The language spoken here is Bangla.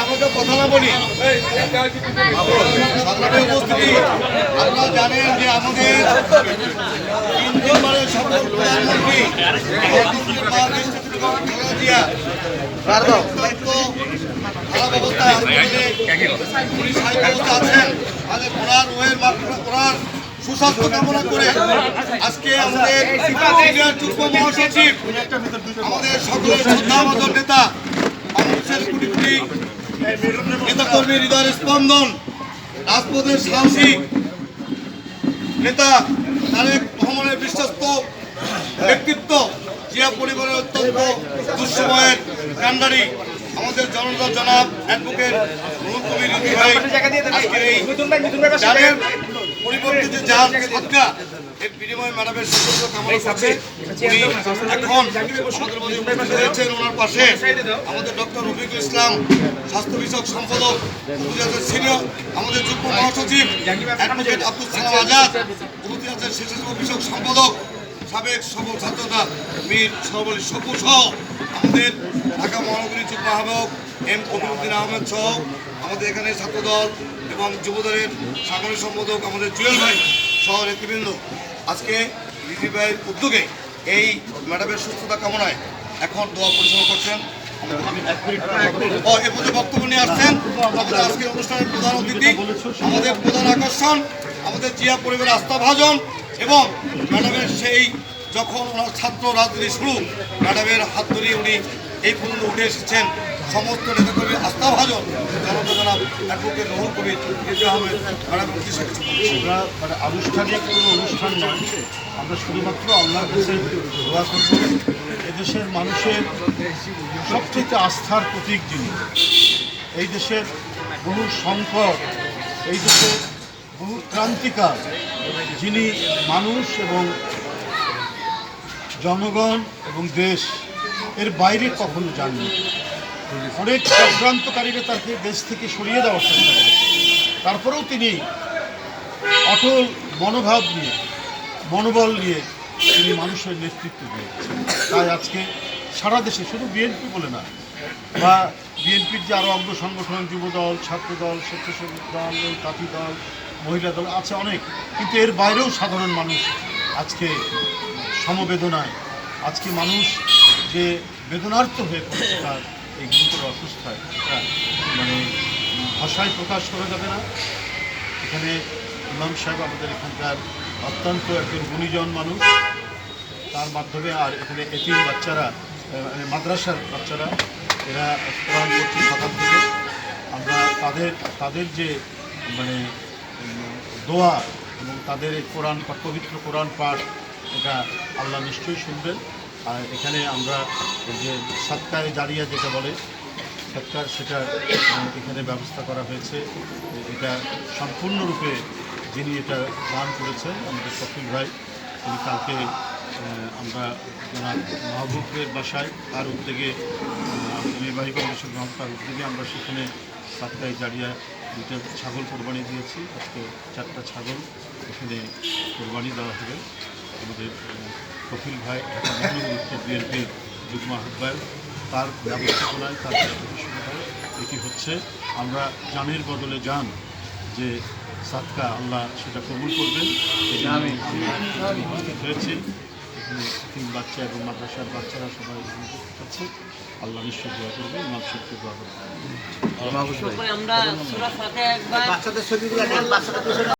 আমাকে কথা না বলি সংগ্রামী উপস্থিতি আপনারা জানেন যে আমাদের তিন তিনবারের সফল প্রধানমন্ত্রী খারাপ অবস্থায় হাসপাতালে উনি অবস্থা আছেন আগে ওনার ওয়ের ওনার সুস্বাস্থ্য কামনা করে আজকে আমাদের সিনিয়র যুগ্ম মহাসচিব আমাদের সকলের শ্রদ্ধাভাজন নেতা বাংলাদেশের কোটি হৃদয়ের স্পন্দন রাজপথের সাহসী নেতা তারেক রহমানের বিশ্বস্ত ব্যক্তিত্ব জিয়া পরিবারের অত্যন্ত দুঃসময়ের কান্ডারি আমাদের জনতা জনাব অ্যাডভোকেট রুহুল কবির ভাই আজকের এই পরিবর্তে যে সৎকা এর বিনিময়ে ম্যাডামের সুযোগ্য কামনা করছে। উনি এখন আমাদের মধ্যে উপস্থিত হয়েছেন ওনার পাশে আমাদের ডক্টর রফিকুল ইসলাম স্বাস্থ্য বিষয়ক সম্পাদক উপজেলার সিনিয়র আমাদের যুগ্ম মহাসচিব অ্যাডভোকেট আব্দুল সালাম আজাদ বিষয়ক সম্পাদক সাবেক সফল ছাত্রতা মীর সরবলী সপু সহ আমাদের ঢাকা মহানগরী যুগ্ম আহ্বায়ক এম কবিরুদ্দিন আহমেদ সহ আমাদের এখানে ছাত্রদল এবং যুবদলের সাধারণ সম্পাদক আমাদের জুয়েল ভাই সহ নেতৃবৃন্দ। আজকে রিজি ভাইয়ের উদ্যোগে এই ম্যাডামের সুস্থতা কামনায় এখন দোয়া পরিচালনা করছেন এ বক্তব্য নিয়ে আসছেন। আমাদের আজকের অনুষ্ঠানের প্রধান অতিথি, আমাদের প্রধান আকর্ষণ, আমাদের জিয়া পরিবারের আস্থা ভাজন এবং ম্যাডামের সেই যখন ওনার ছাত্র রাজনীতি শুরু, ম্যাডামের হাত ধরে উনি এই পর্যন্ত উঠে এসেছেন। সমস্ত নেতাকর্মীর আস্থাভাজন জনতা জনাব অ্যাডভোকেট রহুল কবির রিজু আহমেদ আমরা মানে আনুষ্ঠানিক কোনো অনুষ্ঠান নয়। আমরা শুধুমাত্র আল্লাহর কাছে দোয়া করব। এদেশের মানুষের সবচেয়ে আস্থার প্রতীক যিনি, এই দেশের বহু সংকট, এই দেশের বহু ক্রান্তিকার যিনি মানুষ এবং জনগণ এবং দেশ এর বাইরে কখনো যাননি। অনেক চক্রান্তকারীরা তাকে দেশ থেকে সরিয়ে দেওয়ার চেষ্টা করেছে। তারপরেও তিনি অটল মনোভাব নিয়ে, মনোবল নিয়ে তিনি মানুষের নেতৃত্ব দিয়েছেন। তাই আজকে সারা দেশে, শুধু বিএনপি বলে না, বা বিএনপির যে আরও অঙ্গ সংগঠন, যুবদল, ছাত্রদল স্বেচ্ছাসেবী দল কাঠি দল, মহিলা দল, আছে অনেক, কিন্তু এর বাইরেও সাধারণ মানুষ আজকে সমবেদনায়, আজকে মানুষ যে বেদনার্থ হয়ে পড়ছে তার এই গুরুতর অসুস্থায় এটা মানে ভাষায় প্রকাশ করা যাবে না। এখানে ইমাম সাহেব আমাদের এখানকার অত্যন্ত একজন গুণীজন মানুষ। তার মাধ্যমে আর এখানে এতিম বাচ্চারা মানে মাদ্রাসার বাচ্চারা, এরা কোরআন করছে সকাল থেকে। আমরা তাদের তাদের যে মানে দোয়া এবং তাদের এই কোরআন, পবিত্র কোরআন পাঠ, এটা আল্লাহ নিশ্চয়ই শুনবেন। আর এখানে আমরা যে সাতকায় জারিয়া যেটা বলে সরকার সেটা এখানে ব্যবস্থা করা হয়েছে। এটা সম্পূর্ণরূপে যিনি এটা দান করেছেন, আমাদের কপিল ভাই, তিনি কালকে আমরা জনাব মাহবুবের বাসায়, তার উদ্যোগে নির্বাহী কমিশন গ্রহণ তার উদ্যোগে আমরা সেখানে সাতটায় জারিয়া দুটো ছাগল কোরবানি দিয়েছি। আজকে চারটা ছাগল এখানে কোরবানি দেওয়া হবে। আমাদের কপিল ভাই ঢাকা মহানগর উত্তর বিএনপির যুগ্ম আহ্বায়ক তার ব্যবস্থাপনায় তার পরিবেশনায় এটি হচ্ছে আমরা জানের বদলে জান যে সাতকা আল্লাহ সেটা কবুল করবেন। এই জন্য আমরা উপস্থিত হয়েছি। এখানে তিন বাচ্চা এবং মাদ্রাসার বাচ্চারা সবাই এখানে উপস্থিত আছে। আল্লাহ নিশ্চয় দোয়া করবে ইমাম সাহেবকে দোয়া করবে আমরা সুরা ফাতে একবার